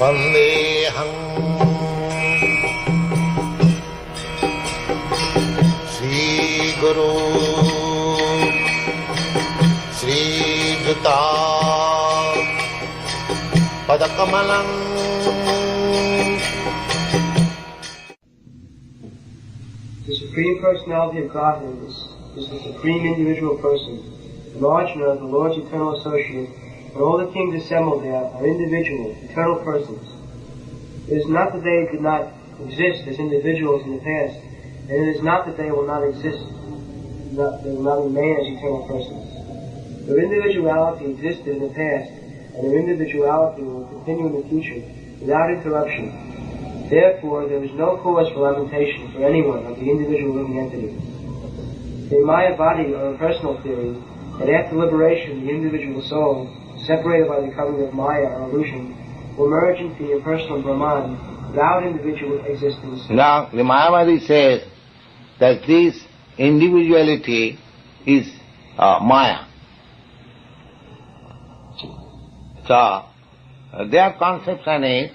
वन्देऽहम् Shri Guru श्रीयुता पदकमलम् The Supreme Personality of Godhead is, is the Supreme Individual Person. And Arjuna, the Lord's eternal associate, and all the kings assembled there are individual, eternal persons. It is not that they did not exist as individuals in the past, and it is not that they will not exist, not, they will not remain as eternal persons. Their individuality existed in the past, and their individuality will continue in the future without interruption. Therefore, there is no cause for lamentation for anyone of the individual living entities. The Mayavadi or impersonal theory that after liberation, the individual soul, separated by the covering of Maya or illusion, will merge into the impersonal Brahman without individual existence. Now, the Mayavadi says that this individuality is uh, Maya. So, uh, their conception is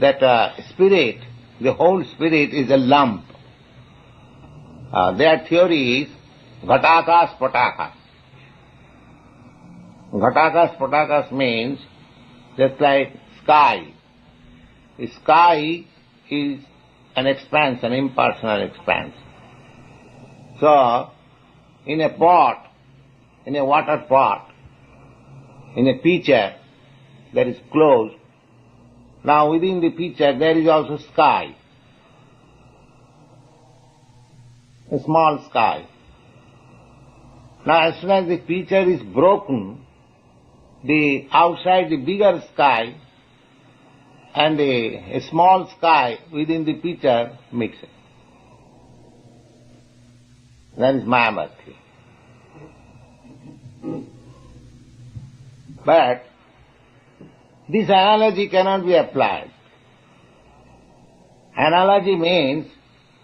that uh, spirit, the whole spirit is a lump. Uh, their theory is Ghatakas Patakas. Ghatakas Patakas means just like sky. The sky is an expanse, an impersonal expanse. So, in a pot, in a water pot, in a pitcher that is closed, now within the pitcher there is also sky, a small sky. Now as soon as the pitcher is broken, the outside the bigger sky and a, a small sky within the pitcher mixes. That is Mayavadi. But this analogy cannot be applied. Analogy means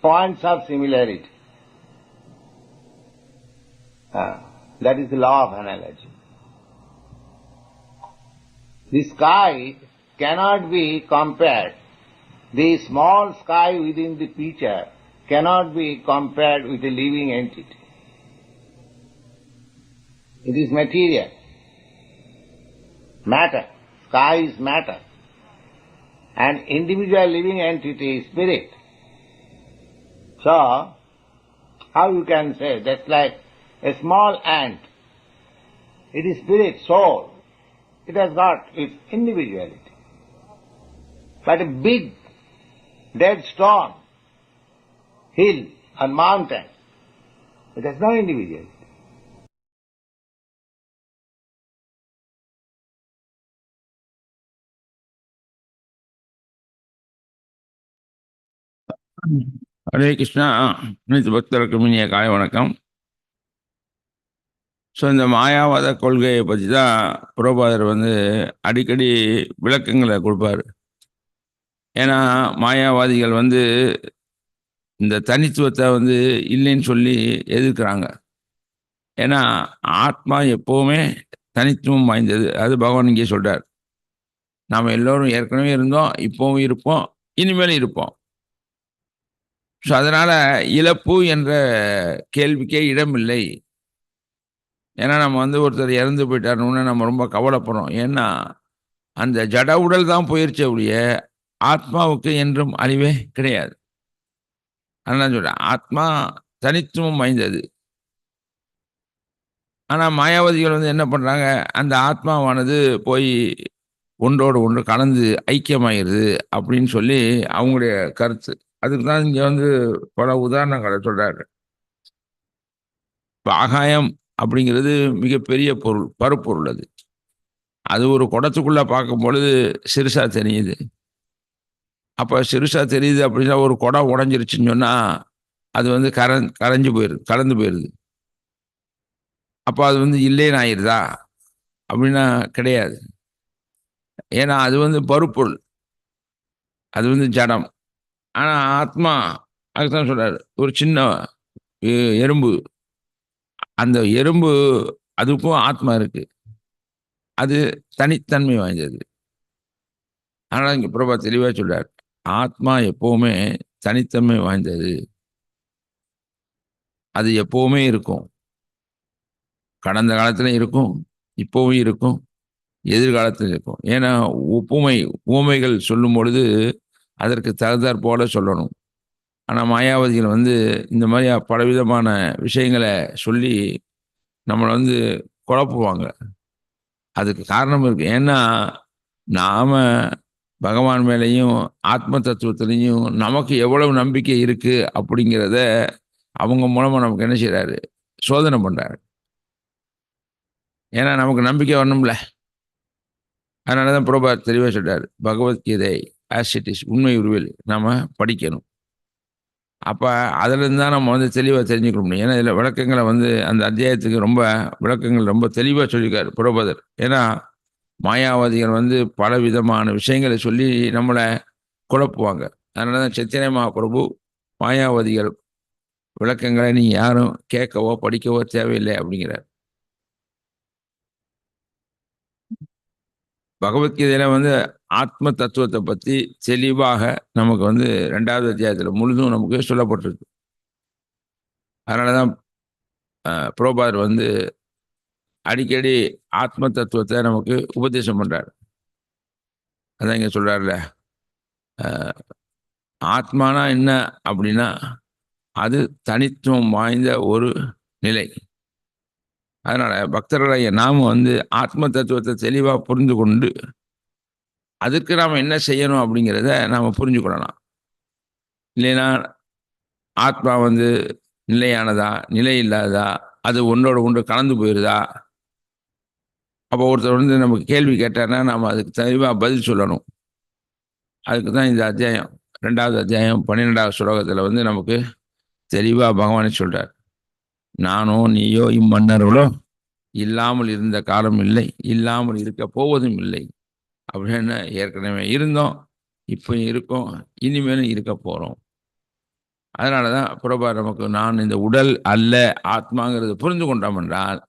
points of similarity. Ah, that is the law of analogy. The sky cannot be compared. The small sky within the picture cannot be compared with a living entity. It is material. Matter. Sky is matter. An individual living entity is spirit. So, how you can say that's like a small ant. It is spirit, soul. It has got its individuality. But a big dead stone, hill and mountain, it has no individuality. Hare Krishna அனைத்து பக்தர்களுக்கும் இனிய காலை வணக்கம் so இந்த மாயாவாத கொள்கையை பற்றி தான் புரோபாதர் வந்து அடிக்கடி விளக்கங்களை கொடுப்பார். ஏன்னா மாயாவாதிகள் வந்து இந்த தனித்துவத்தை வந்து இல்லைன்னு சொல்லி எதிர்க்கிறாங்க. ஏன்னா ஆத்மா எப்போவுமே தனித்துவம் வாய்ந்தது. அது பகவான் இங்கே சொல்கிறார் நாம் எல்லோரும் ஏற்கனவே இருந்தோம் இப்போவும் இருப்போம் இனிமேலும் இருப்போம். ஸோ அதனால் இழப்பு என்ற கேள்விக்கே இடமில்லை. ஏன்னா நம்ம வந்து ஒருத்தர் இறந்து போயிட்டாருன்னு நம்ம ரொம்ப கவலைப்படுறோம். ஏன்னா அந்த ஜட உடல் தான் போயிருச்சே ஒழிய ஆத்மாவுக்கு என்றும் அழிவே கிடையாது. அதனால் சொல்கிறேன் ஆத்மா தனித்துவம் வாய்ந்தது. ஆனால் மாயாவதிகள் வந்து என்ன பண்ணுறாங்க அந்த ஆத்மாவானது போய் ஒன்றோடு ஒன்று கலந்து ஐக்கியமாயிருது அப்படின்னு சொல்லி அவங்களுடைய கருத்து. அதுக்கு தான் இங்கே வந்து பல உதாரணங்களை சொல்கிறாரு இப்போ ஆகாயம் அப்படிங்கிறது மிகப்பெரிய பொருள் பருப்பொருள் அது. அது ஒரு குடத்துக்குள்ளே பார்க்கும் பொழுது சிறுசா தெரியுது. அப்போ சிறுசா தெரியுது அப்படின்னா ஒரு குடம் உடஞ்சிருச்சுன்னு சொன்னால் அது வந்து கர கரைஞ்சு போயிடுது கலந்து போயிடுது அப்போ அது வந்து இல்லைன்னு ஆயிடுதா அப்படின்னா கிடையாது. ஏன்னா அது வந்து பருப்பொருள். அது வந்து ஜடம். ஆனால் ஆத்மா அதுதான் சொல்கிறார் ஒரு சின்ன எறும்பு. அந்த எறும்பு அதுக்கும் ஆத்மா இருக்கு. அது தனித்தன்மை வாய்ந்தது. ஆனால் இங்கே பிரபா தெளிவாக சொல்றார் ஆத்மா எப்போவுமே தனித்தன்மை வாய்ந்தது. அது எப்பவுமே இருக்கும். கடந்த காலத்துல இருக்கும் இப்போவும் இருக்கும் எதிர்காலத்தில் இருக்கும். ஏன்னா ஒப்புமை உவமைகள் சொல்லும் பொழுது அதற்கு தகுந்தாற் போல சொல்லணும். ஆனால் மாயாவதிகள் வந்து இந்த மாதிரி பலவிதமான விஷயங்களை சொல்லி நம்மளை வந்து குழப்புவாங்க. அதுக்கு காரணம் இருக்குது ஏன்னா நாம் பகவான் மேலேயும் ஆத்ம தத்துவத்திலையும் நமக்கு எவ்வளவு நம்பிக்கை இருக்குது அப்படிங்கிறத அவங்க மூலமாக நமக்கு என்ன செய்கிறாரு சோதனை பண்ணுறாரு ஏன்னா நமக்கு நம்பிக்கை வரணும்ல. அதனால தான் பிரபா தெளிவாக சொல்கிறார் பகவத்கீதை ஆஸ் இட் இஸ் உண்மை உருவில் நாம் படிக்கணும். அப்போ அதுலேருந்து தான் நம்ம வந்து தெளிவாக தெரிஞ்சுக்க முடியும். ஏன்னா இதில் விளக்கங்களை வந்து அந்த அத்தியாயத்துக்கு ரொம்ப விளக்கங்கள் ரொம்ப தெளிவாக சொல்லியிருக்காரு புரோபதர். ஏன்னா மாயாவாதிகள் வந்து பல விதமான விஷயங்களை சொல்லி நம்மளை குழப்புவாங்க. அதனால தான் சத்தியனை மகாபிரபு மாயாவாதிகள் விளக்கங்களை நீ யாரும் கேட்கவோ படிக்கவோ தேவையில்லை அப்படிங்கிறார். பகவத்கீதையில வந்து ஆத்ம தத்துவத்தை பற்றி தெளிவாக நமக்கு வந்து ரெண்டாவது அத்தியாயத்தில் முழுதும் நமக்கு சொல்லப்பட்டிருக்கு. அதனால தான் புரோபார் வந்து அடிக்கடி ஆத்ம தத்துவத்தை நமக்கு உபதேசம் பண்றார். அதான் இங்க சொல்றாருல ஆத்மானா என்ன அப்படின்னா அது தனித்துவம் வாய்ந்த ஒரு நிலை. அதனால பக்தர்களாகிய நாம் வந்து ஆத்ம தத்துவத்தை தெளிவாக புரிந்து கொண்டு அதுக்கு நாம் என்ன செய்யணும் அப்படிங்கிறத நாம் புரிஞ்சு கொள்ளலாம். இல்லைன்னா ஆத்மா வந்து நிலையானதா நிலை இல்லாததா அது ஒன்றோட ஒன்று கலந்து போயிருதா? அப்போ ஒருத்தர் வந்து நமக்கு கேள்வி கேட்டார்னா நாம் அதுக்கு தெளிவாக பதில் சொல்லணும். அதுக்கு தான் இந்த அத்தியாயம் ரெண்டாவது அத்தியாயம் பன்னிரெண்டாவது ஸ்லோகத்தில் வந்து நமக்கு தெளிவாக பகவானே சொல்கிறார் நானோ நீயோ இம்மன்னர்களோ இல்லாமல் இருந்த காலம் இல்லை இல்லாமல் இருக்க போவதும் இல்லை. அப்படின்னு ஏற்கனவே இருந்தோம் இப்போ இருக்கோம் இனிமேலும் இருக்க போகிறோம் அதனால தான் புறபா நமக்கு நான் இந்த உடல் அல்ல ஆத்மாங்கிறது புரிந்து கொண்டோம் என்றால்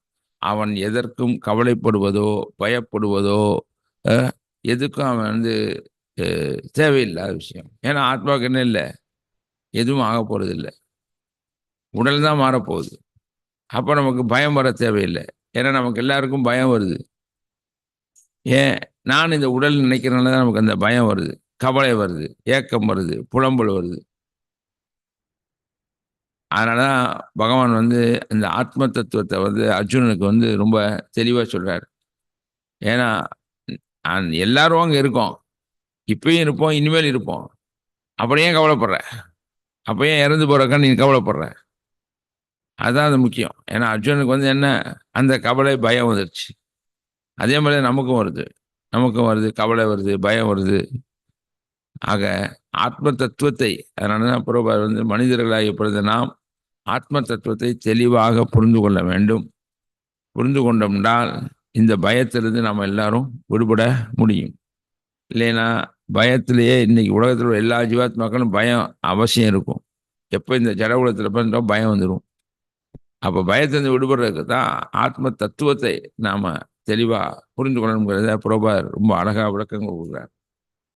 அவன் எதற்கும் கவலைப்படுவதோ பயப்படுவதோ எதுக்கும் அவன் வந்து தேவையில்லாத விஷயம். ஏன்னா ஆத்மாவுக்கு என்ன இல்லை? எதுவும் ஆக போகிறது இல்லை உடல் தான் மாறப்போகுது. அப்போ நமக்கு பயம் வர தேவையில்லை. ஏன்னா நமக்கு எல்லாருக்கும் பயம் வருது. ஏன்? நான் இந்த உடல் நினைக்கிறனால தான் நமக்கு அந்த பயம் வருது. கவலை வருது. ஏக்கம் வருது. புலம்பல் வருது. அதனால தான் பகவான் வந்து இந்த ஆத்ம தத்துவத்தை வந்து அர்ஜுனனுக்கு வந்து ரொம்ப தெளிவாக சொல்கிறார் ஏன்னா நான் எல்லாரும் அங்கே இருக்கோம். இப்பயும் இருப்போம். இனிமேல் இருப்போம். அப்படியே ஏன் கவலைப்படுற? அப்போ ஏன் இறந்து போறக்கா நீ கவலைப்படுற? அதுதான் அது முக்கியம். ஏன்னா அர்ஜுனுக்கு வந்து என்ன? அந்த கவலை பயம் வந்துருச்சு. அதே மாதிரி நமக்கும் வருது. நமக்கும் வருது கவலை வருது பயம் வருது. ஆக ஆத்ம தத்துவத்தை அதனால தான் புரோபார் வந்து மனிதர்களாகிய பிறந்த நாம் ஆத்ம தத்துவத்தை தெளிவாக புரிந்து கொள்ள வேண்டும். புரிந்து கொண்டோம்னால் இந்த பயத்திலிருந்து நம்ம எல்லாரும் விடுபட முடியும். இல்லைன்னா பயத்திலேயே இன்னைக்கு உலகத்தில் உள்ள எல்லா ஜீவாத்மாக்களும் பயம் அவசியம் இருக்கும். எப்போ இந்த ஜட உலகத்தில் பிறந்தோம் பயம் வந்துடும் அப்போ பயத்திலிருந்து விடுபடுறதுக்கு தான் ஆத்ம தத்துவத்தை நாம் தெளிவாக புரிந்து கொள்ளணுங்கிறத புரோபார் ரொம்ப அழகாக விளக்கங்கள் கொடுக்குறார்.